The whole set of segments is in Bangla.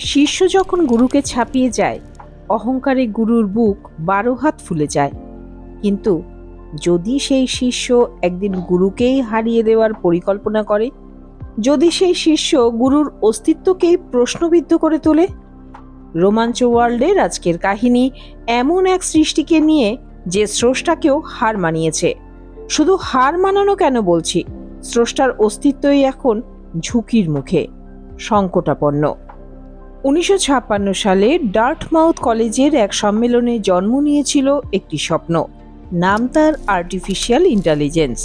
শিষ্য যখন গুরুকে ছাপিয়ে যায়, অহংকারে গুরুর বুক বারো হাত ফুলে যায়। কিন্তু যদি সেই শিষ্য একদিন গুরুকেই হারিয়ে দেওয়ার পরিকল্পনা করে, যদি সেই শিষ্য গুরুর অস্তিত্বকেই প্রশ্নবিদ্ধ করে তোলে? রোমাঞ্চ ওয়ার্ল্ডের আজকের কাহিনী এমন এক সৃষ্টিকে নিয়ে যে স্রষ্টাকেও হার মানিয়েছে। শুধু হার মানানো কেন বলছি? স্রষ্টার অস্তিত্বই এখন ঝুঁকির মুখে, সংকটাপন্ন। উনিশশো ছাপ্পান্ন সালে ডার্টমাউথ কলেজের এক সম্মেলনে জন্ম নিয়েছিল একটি স্বপ্ন, নাম তার artificial intelligence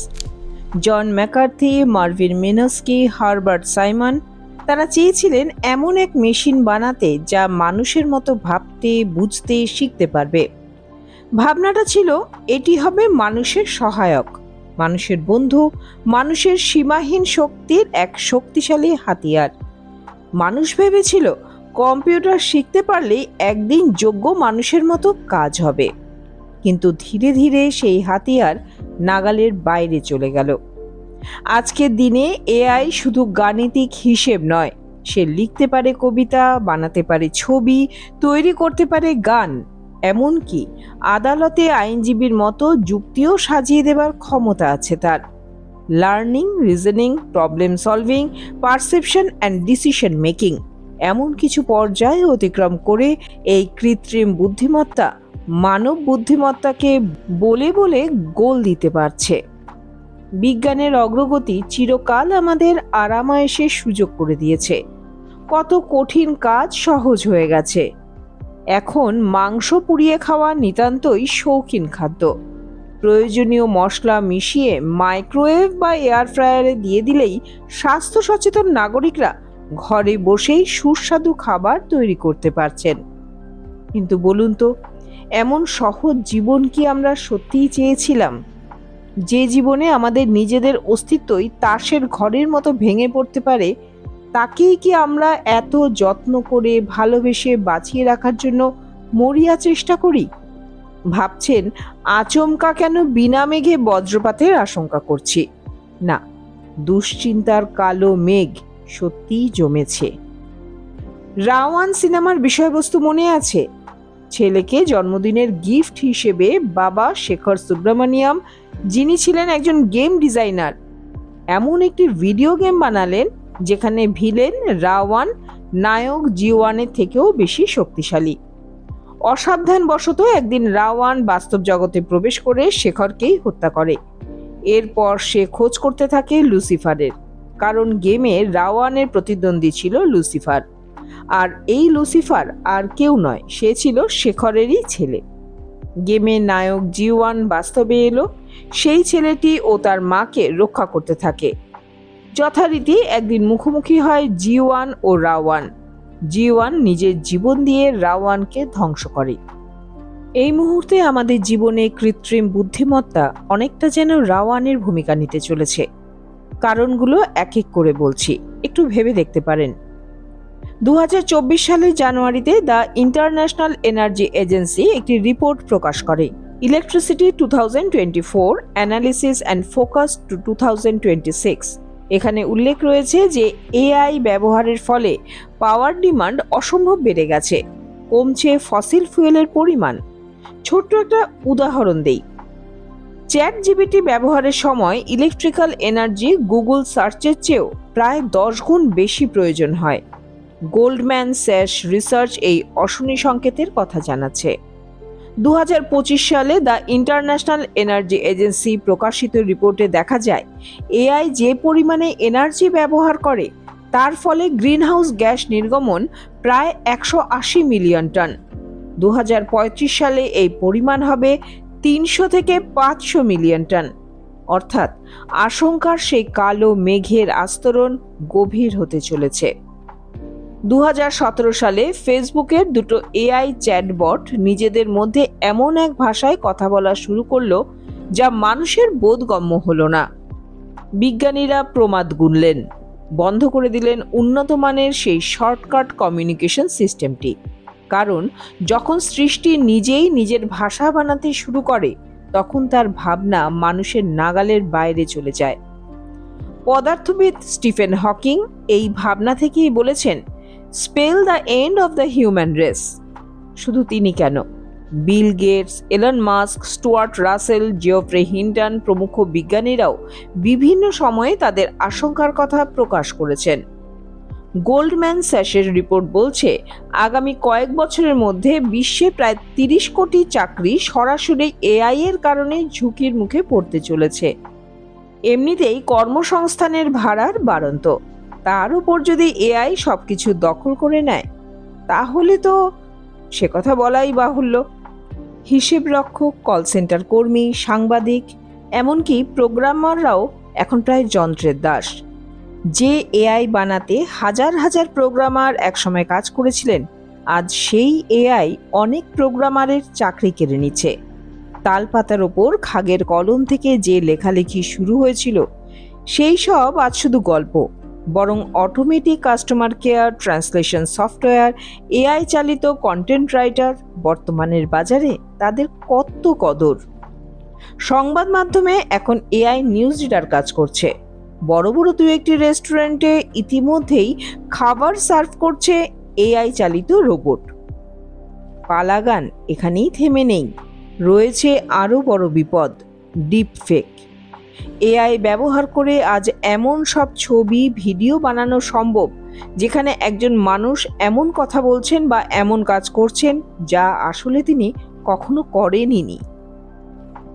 John McCarthy, Marvin Minsky Herbert Simon, তারা চেয়েছিলেন এমন এক মেশিন বানাতে যা মানুষের মতো ভাবতে, বুঝতে, শিখতে পারবে। ভাবনাটা ছিল, এটি হবে মানুষের সহায়ক, মানুষের বন্ধু, মানুষের সীমাহীন শক্তির এক শক্তিশালী হাতিয়ার। মানুষ ভেবেছিল কম্পিউটার শিখতে পারলেই একদিন যোগ্য মানুষের মতো কাজ হবে। কিন্তু ধীরে ধীরে সেই হাতিয়ার নাগালের বাইরে চলে গেল। আজকের দিনে এআই শুধু গাণিতিক হিসেব নয়, সে লিখতে পারে কবিতা, বানাতে পারে ছবি, তৈরি করতে পারে গান, এমনকি আদালতে আইনজীবীর মতো যুক্তিও সাজিয়ে দেবার ক্ষমতা আছে তার। Learning, reasoning, problem solving, perception and decision making এমন কিছু পর্যায়ে অতিক্রম করে এই কৃত্রিম বুদ্ধিমত্তা মানব বুদ্ধিমত্তাকে বলে বলে গোল দিতে পারছে। বিজ্ঞানের অগ্রগতি চিরকাল আমাদের আরামায়েশের সুযোগ করে দিয়েছে। কত কঠিন কাজ সহজ হয়ে গেছে। এখন মাংস পুড়িয়ে খাওয়া নিতান্তই শৌখিন খাদ্য। প্রয়োজনীয় মশলা মিশিয়ে মাইক্রোওয়েভ বা এয়ার ফ্রায়ারে দিয়ে দিলেই স্বাস্থ্য সচেতন নাগরিকরা ঘরে বসেই সুস্বাদু খাবার তৈরি করতে পারছেন। কিন্তু বলুন তো, এমন সহজ জীবন কি আমরা সত্যিই চেয়েছিলাম? যে জীবনে আমাদের নিজেদের অস্তিত্বই তাসের ঘরের মতো ভেঙে পড়তে পারে, তাকেই কি আমরা এত যত্ন করে, ভালোবেসে বাঁচিয়ে রাখার জন্য মরিয়া চেষ্টা করি? ভাবছেন, আচমকা কেন বিনা মেঘে বজ্রপাতের আশঙ্কা করছি? না, দুশ্চিন্তার কালো মেঘ সত্যিই জমেছে। রাওয়ান সিনেমার বিষয়বস্তু মনে আছে? ছেলেকে জন্মদিনের গিফট হিসেবে বাবা শেখর সুব্রমণিয়াম যিনি ছিলেন একজন গেম ডিজাইনার, এমন একটি ভিডিও গেম বানালেন যেখানে ভিলেন রাওয়ান নায়ক জিওয়ানের থেকেও বেশি শক্তিশালী। অসাবধানবশত একদিন রাওয়ান বাস্তব জগতে প্রবেশ করে শেখরকেই হত্যা করে। এরপর সে খোঁজ করতে থাকে লুসিফারের। কারণ গেমে রাওয়ানের প্রতিদ্বন্দ্বী ছিল লুসিফার। আর এই লুসিফার আর কেউ নয়, সে ছিল শেখরেরই ছেলে। গেমের নায়ক জিওয়ান বাস্তবে এলো, সেই ছেলেটি ও তার মাকে রক্ষা করতে থাকে। যথারীতি একদিন মুখোমুখি হয় জিওয়ান ও রাওয়ান। জিওয়ান নিজের জীবন দিয়ে রাওয়ানকে ধ্বংস করে। এই মুহূর্তে আমাদের জীবনে কৃত্রিম বুদ্ধিমত্তা অনেকটা যেন রাওয়ানের ভূমিকা নিতে চলেছে। কারণগুলো এক এক করে বলছি, একটু ভেবে দেখতে পারেন। দু হাজার চব্বিশ সালের জানুয়ারিতে দ্য ইন্টারন্যাশনাল এনার্জি এজেন্সি একটি রিপোর্ট প্রকাশ করে। Electricity two thousand twenty four, analysis and focus to two thousand twenty six. এখানে উল্লেখ রয়েছে যে এআই ব্যবহারের ফলে পাওয়ার ডিমান্ড অসম্ভব বেড়ে গেছে, কমছে ফসিল ফুয়েলের পরিমাণ। ছোট্ট একটা উদাহরণ দেই। চ্যাট জিবিটি ব্যবহারের সময় ইলেকট্রিক্যাল এনার্জি গুগল সার্চের চেয়েও প্রায় দশ গুণ বেশি প্রয়োজন হয়। গোল্ডম্যান স্যাশ রিসার্চ এই অশনি সংকেতের কথা জানাচ্ছে। দু হাজার পঁচিশ সালে দ্য ইন্টারন্যাশনাল এনার্জি এজেন্সি প্রকাশিত রিপোর্টে দেখা যায়, এআই যে পরিমাণে এনার্জি ব্যবহার করে, তার ফলে গ্রিনহাউস গ্যাস নির্গমন প্রায় একশো আশি মিলিয়ন টন। দু হাজার পঁয়ত্রিশ সালে এই পরিমাণ হবে তিনশো থেকে পাঁচশো মিলিয়ন টন। অর্থাৎ আশঙ্কার সেই কালো মেঘের আস্তরণ গভীর হতে চলেছে। দু হাজার সতেরো সালে ফেসবুকের দুটো এআই চ্যাটবট নিজেদের মধ্যে এমন এক ভাষায় কথা বলা শুরু করল যা মানুষের বোধগম্য হলো না। বিজ্ঞানীরা প্রমাদ গুনলেন, বন্ধ করে দিলেন উন্নত মানের সেই শর্টকাট কমিউনিকেশন সিস্টেমটি। কারণ যখন সৃষ্টি নিজেই নিজের ভাষা বানাতে শুরু করে, তখন তার ভাবনা মানুষের নাগালের বাইরে চলে যায়। পদার্থবিদ স্টিফেন হকিং এই ভাবনা থেকেই বলেছেন spell the end of the human race শুধু তিনি কেন? Bill Gates, Elon Musk, Stuart Russell, Geoffrey Hinton প্রমুখ বিজ্ঞানীরাও বিভিন্ন সময়ে তাদের আশঙ্কার কথা প্রকাশ করেছেন। গোল্ডম্যান স্যাশের রিপোর্ট বলছে, আগামী কয়েক বছরের মধ্যে বিশ্বে প্রায় তিরিশ কোটি চাকরি সরাসরি এআই এর কারণে ঝুঁকির মুখে পড়তে চলেছে। এমনিতেই কর্মসংস্থানের ভাড়ার বাড়ন্ত। তার উপর যদি এআই সবকিছু দখল করে নেয়, তাহলে তো সে কথা বলাই বাহুল্য। হিসেব রক্ষক কল সেন্টার কর্মী, সাংবাদিক, এমনকি প্রোগ্রামাররাও এখন প্রায় যন্ত্রের দাস। যে এআই বানাতে হাজার হাজার প্রোগ্রামার একসময় কাজ করেছিলেন, আজ সেই এআই অনেক প্রোগ্রামারের চাকরি কেড়ে নিচ্ছে। তালপাতার ওপর খাগের কলম থেকে যে লেখালেখি শুরু হয়েছিল, সেই সব আজ শুধু গল্প, বরং automatic customer care translation software AI চালিত কন্টেন্ট রাইটার বর্তমানের বাজারে তাদের কত কদর। সংবাদ মাধ্যমে এখন এআই নিউজ রিডার কাজ করছে। বড় বড় দু একটি রেস্টুরেন্টে ইতিমধ্যেই খাবার সার্ভ করছে এআই চালিত রোবট। পালাগান এখানেই থেমে নেই। রয়েছে আরও বড় বিপদ ডিপ ফেক এআই ব্যবহার করে আজ এমন সব ছবি, ভিডিও বানানো সম্ভব, যেখানে একজন মানুষ এমন কথা বলছেন বা এমন কাজ করছেন যা আসলে তিনি কখনো করেনইনি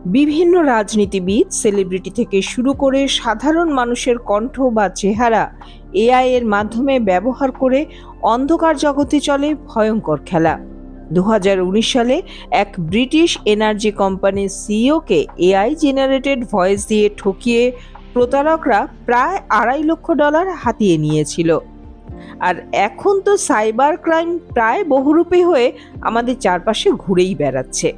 বিভিন্ন রাজনীতিবিদ সেলিব্রিটি থেকে শুরু করে সাধারণ মানুষের কণ্ঠ বা চেহারা এআই এর মাধ্যমে ব্যবহার করে অন্ধকার জগতে চলে ভয়ঙ্কর খেলা। দু হাজার উনিশ সালে এক ব্রিটিশ এনার্জি কোম্পানির সিইওকে এআই জেনারেটেড ভয়েস দিয়ে ঠকিয়ে প্রতারকরা প্রায় আড়াই লক্ষ ডলার হাতিয়ে নিয়েছিল। আর এখন তো সাইবার ক্রাইম প্রায় বহুরূপী হয়ে আমাদের চারপাশে ঘুরেই বেড়াচ্ছে।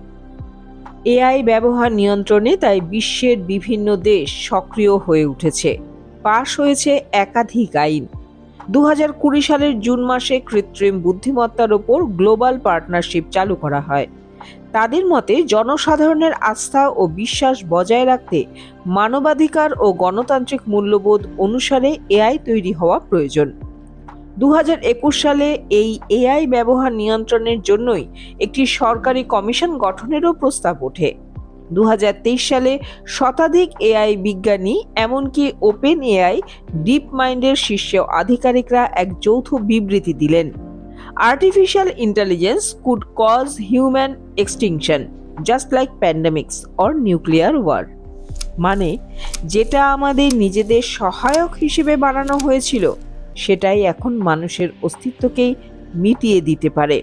এআই ব্যবহার নিয়ন্ত্রণে তাই বিশ্বের বিভিন্ন দেশ সক্রিয় হয়ে উঠেছে। পাশ হয়েছে একাধিক আইন। দু সালের জুন মাসে কৃত্রিম বুদ্ধিমত্তার ওপর গ্লোবাল পার্টনারশিপ চালু করা হয়। তাদের মতে, জনসাধারণের আস্থা ও বিশ্বাস বজায় রাখতে মানবাধিকার ও গণতান্ত্রিক মূল্যবোধ অনুসারে এআই তৈরি হওয়া প্রয়োজন। দু হাজার একুশ সালে এই এআই ব্যবহার নিয়ন্ত্রণের জন্যই একটি সরকারি কমিশন গঠনেরও প্রস্তাব ওঠে। দু হাজার তেইশ সালে শতাধিক এআই বিজ্ঞানী এমনকি ওপেন এআই ডিপ মাইন্ডের শীর্ষ আধিকারিকরা এক যৌথ বিবৃতি দিলেন। Artificial intelligence could cause human extinction, just like pandemics or nuclear war. মানে যেটা আমাদের নিজেদের সহায়ক হিসেবে বানানো হয়েছিল। সেটাই এখন মানুষের অস্তিত্বকেই মিটিয়ে দিতে পারে।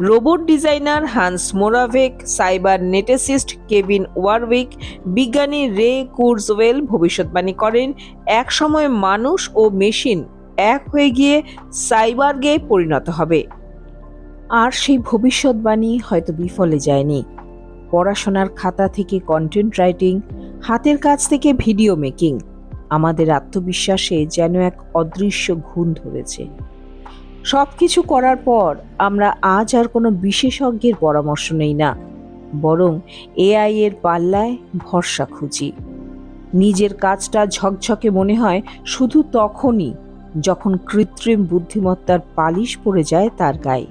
Robot designer Hans Moravec, cyberneticist Kevin Warwick, বিজ্ঞানী রে কুরজওয়েল ভবিষ্যৎবাণী করেন, একসময় মানুষ ও মেশিন এক হয়ে গিয়ে সাইবার্গে পরিণত হবে। আর সেই ভবিষ্যৎবাণী হয়তো বিফলে যায়নি। পড়াশোনার খাতা থেকে কন্টেন্ট রাইটিং হাতের কাজ থেকে ভিডিও মেকিং আমাদের আত্মবিশ্বাসে যেন এক অদৃশ্য ঘুণ ধরেছে। সব কিছু করার পর আমরা আজ আর কোনো বিশেষজ্ঞের পরামর্শ নেই না, বরং এআই এর পাল্লায় ভরসা খুঁজি। নিজের কাজটা ঝকঝকে মনে হয় শুধু তখনই যখন কৃত্রিম বুদ্ধিমত্তার পালিশ পড়ে যায় তার গায়ে।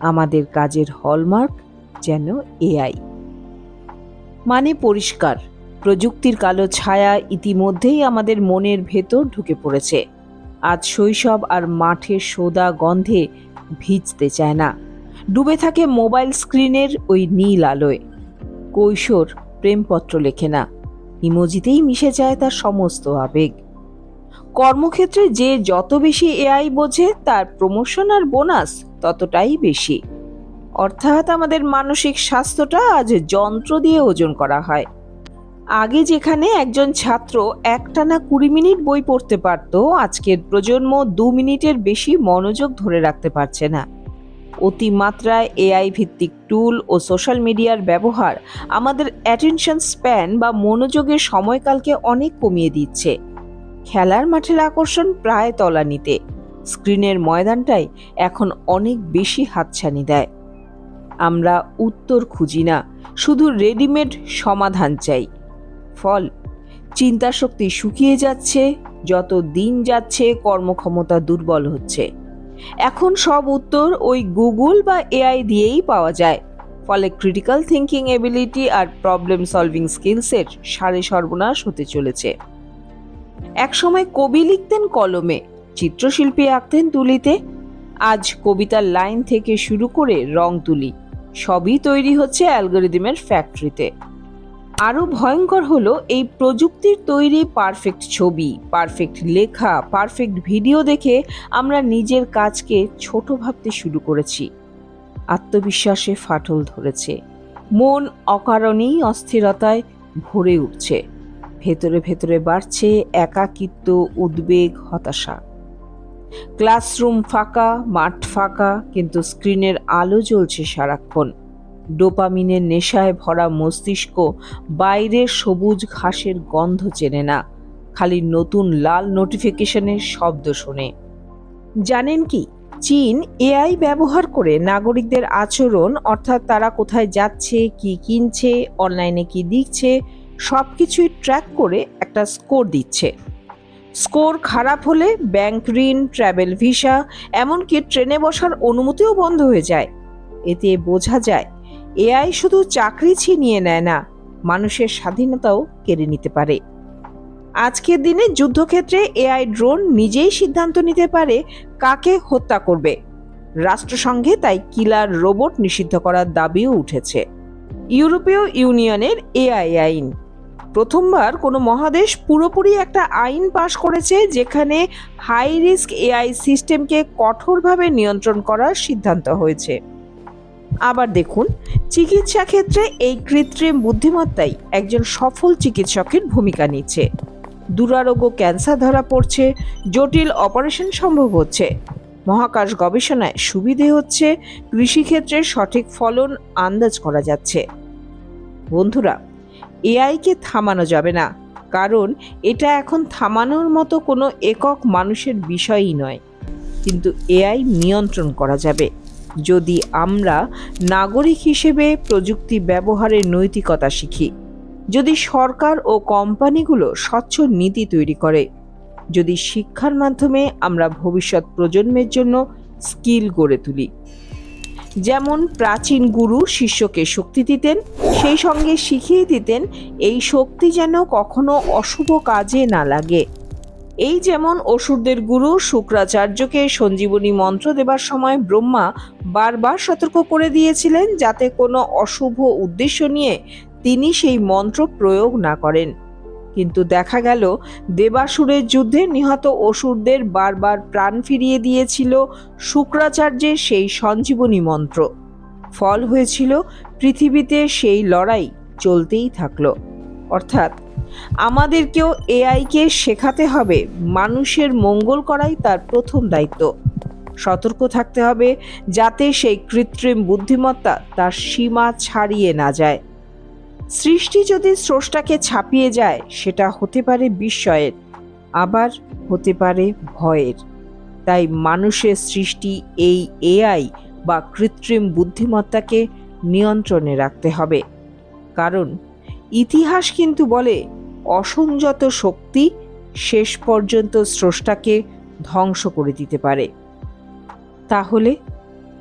আমাদের কাজের হলমার্ক যেন এআই। মানে পরিষ্কার। প্রযুক্তির কালো ছায়া ইতিমধ্যেই আমাদের মনের ভেতর ঢুকে পড়েছে। আজ শৈশব আর মাঠের সোদা গন্ধে ভিজতে চায় না। ডুবে থাকে মোবাইল স্ক্রিনের ওই নীল আলোয়। কৈশোর প্রেমপত্র লেখে না। ইমোজিতেই মিশে যায় তার সমস্ত আবেগ। কর্মক্ষেত্রে যে যত বেশি এআই বোঝে, তার প্রমোশন আর বোনাস ততটাই বেশি। অর্থাৎ আমাদের মানসিক স্বাস্থ্যটা আজ যন্ত্র দিয়ে ওজন করা হয়। আগে যেখানে একজন ছাত্র একটানা কুড়ি মিনিট বই পড়তে পারত, আজকের প্রজন্ম দু মিনিটের বেশি মনোযোগ ধরে রাখতে পারছে না। অতিমাত্রায় এআই ভিত্তিক টুল ও সোশ্যাল মিডিয়ার ব্যবহার আমাদের অ্যাটেনশন স্প্যান বা মনোযোগের সময়কালকে অনেক কমিয়ে দিচ্ছে। খেলার মাঠের আকর্ষণ প্রায় তলানিতে। স্ক্রিনের ময়দানটাই এখন অনেক বেশি হাতছানি দেয়। আমরা উত্তর খুঁজি না, শুধু রেডিমেড সমাধান চাই। ফল। চিন্তাশক্তি শুকিয়ে যাচ্ছে, যত দিন যাচ্ছে কর্মক্ষমতা দুর্বল হচ্ছে। এখন সব উত্তর ওই গুগল বা এআই দিয়েই পাওয়া যায়। ফলে ক্রিটিক্যাল থিঙ্কিং এবিলিটি আর প্রবলেম সলভিং স্কিলসের সারে সর্বনাশ হতে চলেছে। একসময় কবি লিখতেন কলমে, চিত্রশিল্পী আঁকতেন তুলিতে। আজ কবিতার লাইন থেকে শুরু করে রং তুলি, সবই তৈরি হচ্ছে অ্যালগোরিদমের ফ্যাক্টরিতে আরও ভয়ঙ্কর হলো এই প্রযুক্তির তৈরি পারফেক্ট ছবি পারফেক্ট লেখা পারফেক্ট ভিডিও দেখে আমরা নিজের কাজকে ছোট ভাবতে শুরু করেছি। আত্মবিশ্বাসে ফাটল ধরেছে। মন অকারণেই অস্থিরতায় ভরে উঠছে। ভেতরে ভেতরে বাড়ছে একাকিত্ব, উদ্বেগ, হতাশা। ক্লাসরুম ফাঁকা, মাঠ ফাঁকা, কিন্তু স্ক্রিনের আলো জ্বলছে সারাক্ষণ। ডোপামিনের নেশায় ভরা মস্তিষ্ক বাইরের সবুজ ঘাসের গন্ধ চেনে না। খালি নতুন লাল নোটিফিকেশনের শব্দ শোনে। জানেন কি, চীন এআই ব্যবহার করে নাগরিকদের আচরণ, অর্থাৎ তারা কোথায় যাচ্ছে, কি কিনছে, অনলাইনে কি দিচ্ছে সব কিছুই ট্র্যাক করে একটা স্কোর দিচ্ছে। স্কোর খারাপ হলে ব্যাংক ঋণ ট্রাভেল ভিসা, এমনকি ট্রেনে বসার অনুমতিও বন্ধ হয়ে যায়। এতে বোঝা যায় এআই শুধু চাকরি ছিনিয়ে নেয় না, মানুষের স্বাধীনতাও কেড়ে নিতে পারে। আজকের দিনে যুদ্ধক্ষেত্রে এআই ড্রোন নিজেই সিদ্ধান্ত নিতে পারে কাকে হত্যা করবে। রাষ্ট্রসংঘে তাই কিলার রোবট নিষিদ্ধ করার দাবিও উঠেছে। ইউরোপীয় ইউনিয়নের এআই আইন। প্রথমবার কোনো মহাদেশ পুরোপুরি একটা আইন পাশ করেছে যেখানে হাই রিস্ক এআই সিস্টেমকে কঠোরভাবে নিয়ন্ত্রণ করার সিদ্ধান্ত হয়েছে। আবার দেখুন, চিকিৎসা ক্ষেত্রে এই কৃত্রিম বুদ্ধিমত্তাই একজন সফল চিকিৎসকের ভূমিকা নিচ্ছে। দুরারোগ্য ক্যান্সার ধরা পড়ছে, জটিল অপারেশন সম্ভব হচ্ছে। মহাকাশ গবেষণায় সুবিধে হচ্ছে, কৃষিক্ষেত্রে সঠিক ফলন আন্দাজ করা যাচ্ছে। বন্ধুরা এআইকে থামানো যাবে না, কারণ এটা এখন থামানোর মতো কোনো একক মানুষের বিষয়ই নয়। কিন্তু এআই নিয়ন্ত্রণ করা যাবে। যদি আমরা নাগরিক হিসেবে প্রযুক্তি ব্যবহারের নৈতিকতা শিখি, যদি সরকার ও কোম্পানিগুলো স্বচ্ছ নীতি তৈরি করে, যদি শিক্ষার মাধ্যমে আমরা ভবিষ্যৎ প্রজন্মের জন্য স্কিল গড়ে তুলি। যেমন প্রাচীন গুরু শিষ্যকে শক্তি দিতেন, সেই সঙ্গে শিখিয়ে দিতেন, এই শক্তি যেন কখনো অশুভ কাজে না লাগে। এই যেমন অসুরদের গুরু, শুক্রাচার্যকে সঞ্জীবনী মন্ত্র দেবার সময় ব্রহ্মা বারবার সতর্ক করে দিয়েছিলেন যাতে কোনো অশুভ উদ্দেশ্য নিয়ে তিনি সেই মন্ত্র প্রয়োগ না করেন। কিন্তু দেখা গেল, দেবাসুরের যুদ্ধে নিহত অসুরদের বারবার প্রাণ ফিরিয়ে দিয়েছিল শুক্রাচার্যের সেই সঞ্জীবনী মন্ত্র। ফল হয়েছিল, পৃথিবীতে সেই লড়াই চলতেই থাকল। অর্থাৎ আমাদেরকেও এআইকে শেখাতে হবে মানুষের মঙ্গল করাই তার প্রথম দায়িত্ব। সতর্ক থাকতে হবে যাতে সেই কৃত্রিম বুদ্ধিমত্তা তার সীমা ছাড়িয়ে না যায়। সৃষ্টি যদি স্রষ্টাকে ছাপিয়ে যায়, সেটা হতে পারে বিস্ময়ের, আবার হতে পারে ভয়ের। তাই মানুষের সৃষ্টি এই এআই বা কৃত্রিম বুদ্ধিমত্তাকে নিয়ন্ত্রণে রাখতে হবে। কারণ ইতিহাস কিন্তু বলে অসংযত শক্তি শেষ পর্যন্ত স্রষ্টাকে ধ্বংস করে দিতে পারে। তাহলে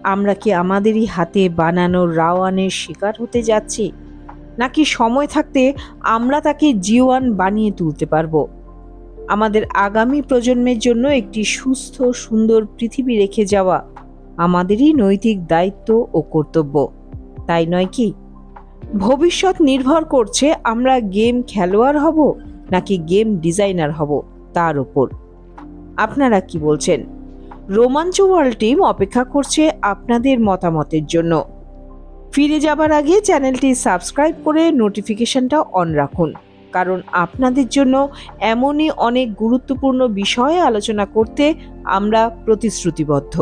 আমরা কি আমাদেরই হাতে বানানো রাওয়ানের শিকার হতে যাচ্ছি? নাকি সময় থাকতে আমরা তাকে জিওয়ান বানিয়ে তুলতে পারব? আমাদের আগামী প্রজন্মের জন্য একটি সুস্থ, সুন্দর পৃথিবী রেখে যাওয়া আমাদেরই নৈতিক দায়িত্ব ও কর্তব্য। তাই নয় কি? ভবিষ্যৎ নির্ভর করছে আমরা গেম খেলোয়াড় হব নাকি গেম ডিজাইনার হব তার উপর। আপনারা কি বলছেন? রোমাঞ্চ ওয়ার্ল্ড টিম অপেক্ষা করছে আপনাদের মতামতের জন্য। ফিরে যাবার আগে চ্যানেলটি সাবস্ক্রাইব করে নোটিফিকেশনটা অন রাখুন, কারণ আপনাদের জন্য এমনই অনেক গুরুত্বপূর্ণ বিষয়ে আলোচনা করতে আমরা প্রতিশ্রুতিবদ্ধ।